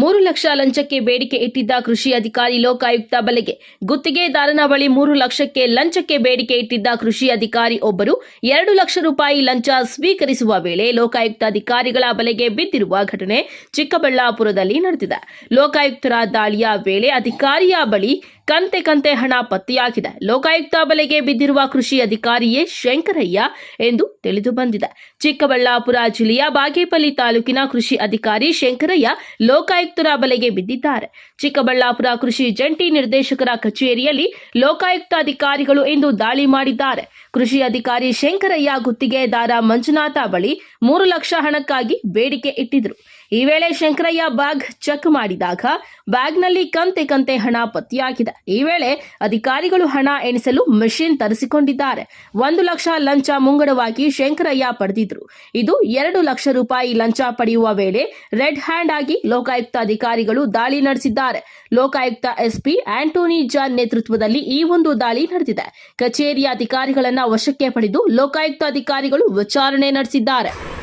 ಮೂರು ಲಕ್ಷ ಲಂಚಕ್ಕೆ ಬೇಡಿಕೆ ಇಟ್ಟಿದ್ದ ಕೃಷಿ ಅಧಿಕಾರಿ ಲೋಕಾಯುಕ್ತ ಬಲೆಗೆ. ಗುತ್ತಿಗೆದಾರನ ಬಳಿ ಮೂರು ಲಕ್ಷಕ್ಕೆ ಲಂಚಕ್ಕೆ ಬೇಡಿಕೆ ಇಟ್ಟಿದ್ದ ಕೃಷಿ ಅಧಿಕಾರಿ ಒಬ್ಬರು ಎರಡು ಲಕ್ಷ ರೂಪಾಯಿ ಲಂಚ ಸ್ವೀಕರಿಸುವ ವೇಳೆ ಲೋಕಾಯುಕ್ತ ಅಧಿಕಾರಿಗಳ ಬಲೆಗೆ ಬಿದ್ದಿರುವ ಘಟನೆ ಚಿಕ್ಕಬಳ್ಳಾಪುರದಲ್ಲಿ ನಡೆದಿದೆ. ಲೋಕಾಯುಕ್ತರ ದಾಳಿಯ ವೇಳೆ ಅಧಿಕಾರಿಯ ಬಳಿ ಕಂತೆ ಕಂತೆ ಹಣ ಪತ್ತೆಯಾಗಿದೆ. ಲೋಕಾಯುಕ್ತ ಬಲೆಗೆ ಬಿದ್ದಿರುವ ಕೃಷಿ ಅಧಿಕಾರಿಯೇ ಶಂಕರಯ್ಯ ಎಂದು ತಿಳಿದು ಬಂದಿದೆ. ಚಿಕ್ಕಬಳ್ಳಾಪುರ ಜಿಲ್ಲೆಯ ಬಾಗೇಪಲ್ಲಿ ತಾಲೂಕಿನ ಕೃಷಿ ಅಧಿಕಾರಿ ಶಂಕರಯ್ಯ ಲೋಕಾಯುಕ್ತರ ಬಲೆಗೆ ಬಿದ್ದಿದ್ದಾರೆ. ಚಿಕ್ಕಬಳ್ಳಾಪುರ ಕೃಷಿ ಜಂಟಿ ನಿರ್ದೇಶಕರ ಕಚೇರಿಯಲ್ಲಿ ಲೋಕಾಯುಕ್ತ ಅಧಿಕಾರಿಗಳು ಇಂದು ದಾಳಿ ಮಾಡಿದ್ದಾರೆ. ಕೃಷಿ ಅಧಿಕಾರಿ ಶಂಕರಯ್ಯ ಗುತ್ತಿಗೆದಾರ ಮಂಜುನಾಥ ಬಳಿ ಮೂರು ಲಕ್ಷ ಹಣಕ್ಕಾಗಿ ಬೇಡಿಕೆ ಇಟ್ಟಿದ್ರು. ಈ ವೇಳೆ ಶಂಕರಯ್ಯ ಬ್ಯಾಗ್ ಚೆಕ್ ಮಾಡಿದಾಗ ಬ್ಯಾಗ್ನಲ್ಲಿ ಕಂತೆ ಕಂತೆ ಹಣ ಪತ್ತೆಯಾಗಿದೆ. ಈ ವೇಳೆ ಅಧಿಕಾರಿಗಳು ಹಣ ಎಣಿಸಲು ಮೆಷಿನ್ ತರಿಸಿಕೊಂಡಿದ್ದಾರೆ. ಒಂದು ಲಕ್ಷ ಲಂಚ ಮುಂಗಡವಾಗಿ ಶಂಕರಯ್ಯ ಪಡೆದಿದ್ರು. ಇದು ಎರಡು ಲಕ್ಷ ರೂಪಾಯಿ ಲಂಚ ಪಡೆಯುವ ವೇಳೆ ರೆಡ್ ಹ್ಯಾಂಡ್ ಆಗಿ ಲೋಕಾಯುಕ್ತ ಅಧಿಕಾರಿಗಳು ದಾಳಿ ನಡೆಸಿದ್ದಾರೆ. ಲೋಕಾಯುಕ್ತ ಎಸ್ಪಿ ಆಂಟೋನಿ ಜಾನ್ ನೇತೃತ್ವದಲ್ಲಿ ಈ ಒಂದು ದಾಳಿ ನಡೆದಿದೆ. ಕಚೇರಿಯ ಅಧಿಕಾರಿಗಳನ್ನ ವಶಕ್ಕೆ ಪಡೆದು ಲೋಕಾಯುಕ್ತ ಅಧಿಕಾರಿಗಳು ವಿಚಾರಣೆ ನಡೆಸಿದ್ದಾರೆ.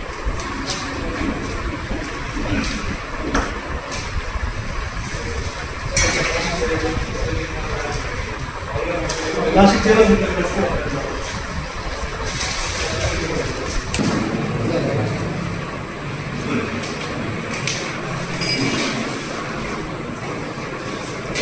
야식 제가 준비했어요.